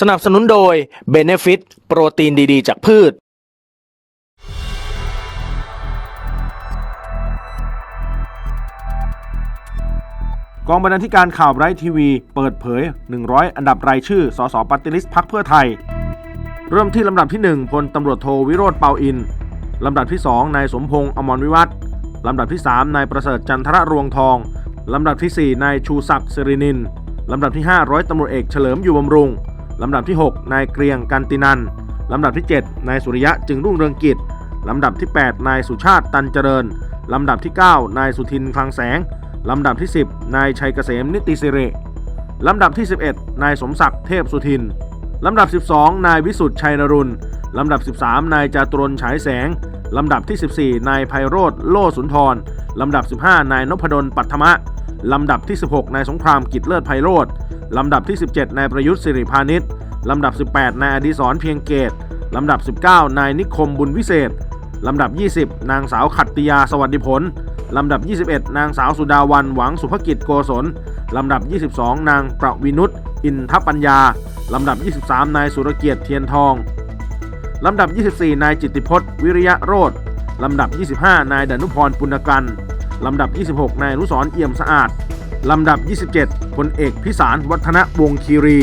สนับสนุนโดย b e n e f i t โปรตีนดีๆ จากพืช กองบรรณาธิการข่าวไร้ทีวี เปิดเผย 100 อันดับรายชื่อ สสปฏิริษพักเพื่อไทย เริ่มที่ลำดับที่ 1พลตำรวจโทวิโรธเปาอิน ลำดับที่ 2 นายสมพงษ์อมรวิวัฒน์ลำดับที่ 3 นายประเสริฐจันทระรวงทอง ลำดับทีสี่4 นายชูศักดิ์สิรินิน ลำดับที่ 5 ร้อยตำรวจเอกเฉลิมอยู่บำรุง ลำดับที่ 6 นายเกรียงกันตินัน ลำดับที่ 7 นายสุริยะจึงรุ่งเรืองกิจ ลำดับที่ 8 นายสุชาติตันเจริญ ลำดับที่ 9 นายสุทินคลังแสง ลำดับที่ 10 นายชัยเกษมนิติสิริ ลำดับที่ 11 นายสมศักดิ์เทพสุทิน ลำดับ 12 นายวิสุทธ์ชัยนรุณลำดับ 13 นายจาตุรนต์ฉายแสง ลำดับที่ 14 นายไพโรธโลสุนทร ลำดับ 15 นายนพดลปัทมะ ลำดับที่ 16 นายสงครามกิจเลิศไพโรธ ลำดับที่ 17 นายประยุทธ์สิริพานิชลำดับ 18 นายอดิศรเพียงเกตลำดับ 19 นายนิคมบุญวิเศษ ลำดับ 20 นางสาวขัตติยาสวัสดิผล ลำดับ 21 นางสาวสุดาวันหวังสุภกิจโกศล ลำดับ 22 นางประวินุตอินทปัญญา ลำดับ 23 นายสุรเกียรติเทียนทอง ลำดับ 24 นายจิตติพจน์วิริยะโรธลำดับ 25 นายดนุพรปุณกัน ลำดับ 26 นายอนุสรเอี่ยมสะอาด ลำดับ 27พลเอกพิสารวัฒนวงคีรี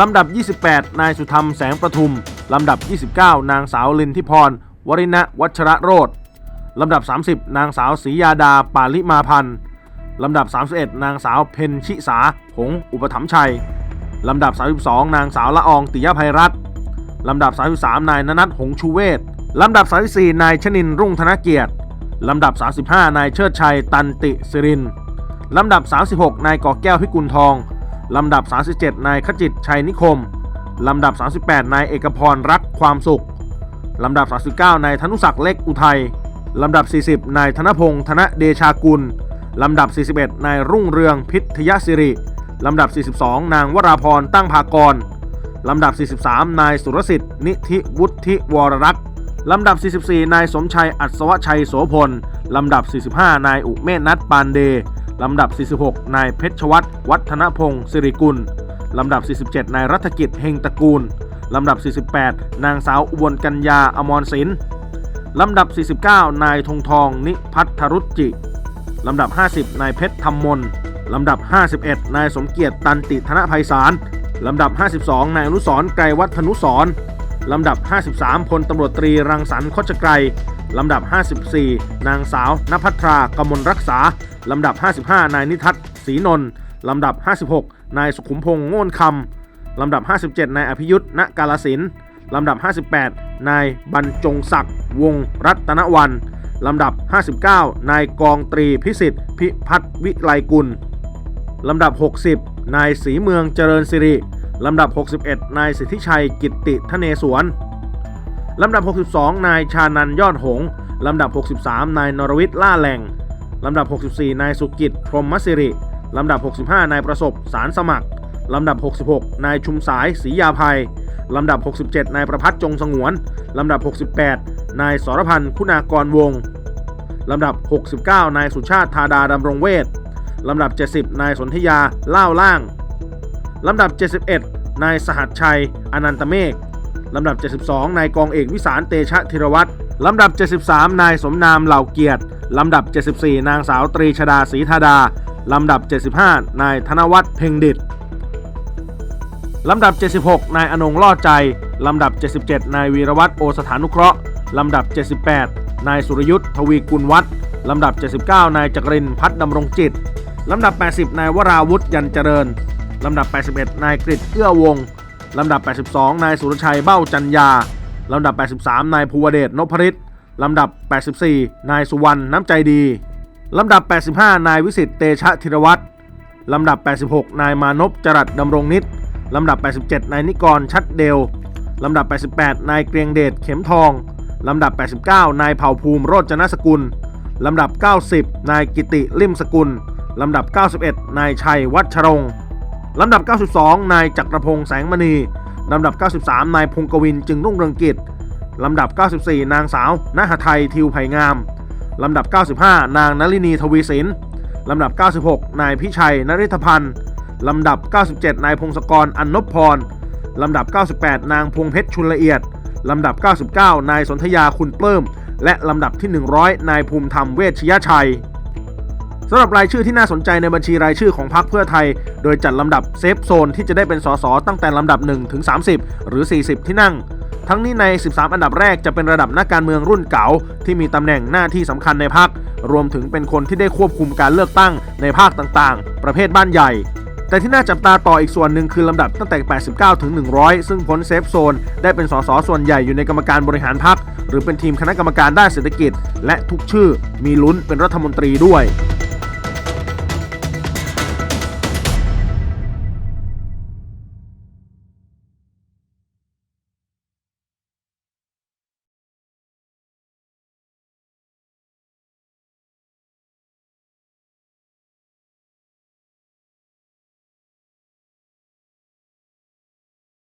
ลำดับ 28 นายสุธรรมแสงประทุม ลำดับ 29 นางสาวลินทิพร วริณะวัชระโรธลำดับ 30 นางสาวศรียาดา ปาลิมาพันธ์ลำดับ 31 นางสาวเพนชิสา หง อุปถัมภชัย ลำดับ 32 นางสาวละอองติยภัยรัตน์ลำดับ 33 นายนนัทหงชูเวศลำดับ 34 นายชนินร์รุ่งธนเกียรติ ลำดับ 35 นายเชิดชัย ตันติสิริน ลำดับ 36 นายก่อแก้วพิกุลทอง ลำดับ 37 นายขจิตชัยนิคม ลำดับ 38 นายเอกพรรักความสุข ลำดับ 39 นายธนุศักดิ์เล็กอุทัย ลำดับ 40 นายธนพงษ์ธนเดชากุล ลำดับ 41 นายรุ่งเรืองพิทยสิริ ลำดับ 42 นางวราพรตั้งภากร ลำดับ 43 นายสุรสิทธิ์นิธิวุฒิวรรัตน์ลำดับ 44 นายสมชัยอัศวชัยโสพล ลำดับ 45 นายอุเมธนัทปานเด ลำดับ 46 นายเพชรวัตรวัฒนพงศ์สิริกุล ลำดับ 47 นายรัฐกิจเฮงตระกูล ลำดับ 48 นางสาวอุบลกัญญาอมรศิลป์ลำดับ 49 นายธงทอง นิพัทรุจิ ลำดับ 50 นายเพชรธรรมมนลำดับ 51 นายสมเกียรติตันติธนภัยสาร ลำดับ 52 นายอนุสรไกรวัฒนุสร ลำดับ 53พลตำรวจตรีรังสรรค์โคชไกรลำดับ 54 นางสาวนภัทรากมลรักษา ลำดับ 55 นายนิทัศน์ศรีนนท์ลำดับ 56 นายสุขุมพงษ์โง่นคำ ลำดับ 57 นายอภิยุทธ์ณกาลสินธุ์ลำดับ 58 นายบรรจงศักดิ์วงรัตนวัน ลำดับ 59 นายกองตรีพิสิทธิ์ พิพัฒน์วิไลกุล ลำดับ 60 นายศรีเมืองเจริญสิริ ลำดับ 61 นายสิทธิชัยกิตติทเนศวรลำดับ 62 นายชานันยอดหง ลำดับ 63 นายนรวิทย์ล่าแหล่ง ลำดับ 64 นายสุกิจพรหมสิริ ลำดับ 65 นายประสบสารสมัคร ลำดับ 66 นายชุมสายศรียาภัย ลำดับ 67 นายประพัฒน์จงสงวน ลำดับ 68 นายสรพันธ์คุณากรวง ลำดับ 69 นายสุชาติธาดาดำรงเวท ลำดับ 70 นายสนธยาเล่าล่าง ลำดับ 71 นายสหัสชัย อนันตเมฆลำดับ 72 นายกองเอกวิสารเตชะธีรวัตรลำดับ 73 นายสมนามเหล่าเกียรติ ลำดับ 74 นางสาวตรีชดาศรีธาดา ลำดับ 75 นายธนวัฒน์เพ่งดิตลำดับ 76 นายอนงล่อใจ ลำดับ 77 นายวีรวัตรโอสถานุเคราะห์ ลำดับ 78 นายสุรยุทธ์ทวีกุลวัฒน์ลำดับ 79 นายจักรินพัฒน์ดำรงจิต ลำดับ 80 นายวราวุฒิยันเจริญ ลำดับ 81 นายกฤษเอื้อวง ลำดับ 82 นายสุรชัยเบ้าจันยา ลำดับ 83 นายภูวเดชนพฤทธิ์ลำดับ 84 นายสุวรรณน้ำใจดี ลำดับ 85 นายวิสิทธิ์เตชะธีรวัตรลำดับ 86 นายมานพจรัสดำรงนิตลำดับ 87 นายนิกรชัดเดล ลำดับ 88 นายเกรียงเดชเข็มทอง ลำดับ 89 นายเผ่าภูมิโรจนสกุล ลำดับ 90 นายกิติลิมสกุล ลำดับ 91 นายชัยวัชรงค์ ลำดับ 92 นายจักรพงษ์แสงมณี ลำดับ 93 นายพงกวินจึงรุ่งเรืองกิจ ลำดับ 94 นางสาวนหไทยทิวไผ่งาม ลำดับ 95 นางนลินีทวีสิน ลำดับ 96 นายพิชัยนริธพันธ์ ลำดับ 97 นายพงศกรอันนพพร ลำดับ 98 นางพวงเพชรชุนละเอียด ลำดับ 99 นายสนธยาคุณเปิ้มและลำดับที่ 100 นายภูมิธรรมเวชยชัย สำหรับรายชื่อที่น่าสนใจในบัญชีรายชื่อของพรรคเพื่อไทย โดยจัดลำดับเซฟโซนที่จะได้เป็นสสตั้งแต่ลำดับ1ถึง30 หรือ 40 ที่นั่ง ทั้งนี้ใน 13 อันดับแรกจะเป็นระดับนักการเมืองรุ่นเก่า ที่มีตำแหน่งหน้าที่สำคัญในพรรครวมถึงเป็นคนที่ได้ควบคุมการเลือกตั้งในภาคต่างๆ ประเภทบ้านใหญ่ แต่ที่น่าจับตาต่ออีกส่วนหนึ่งคือลำดับตั้งแต่ 89 ถึง 100 ซึ่งพ้นเซฟโซนได้เป็นสสส่วนใหญ่อยู่ในกรรมการบริหารพรรคหรือเป็นทีมคณะกรรมการด้านเศรษฐกิจ และทุกชื่อมีลุ้นเป็นรัฐมนตรีด้วย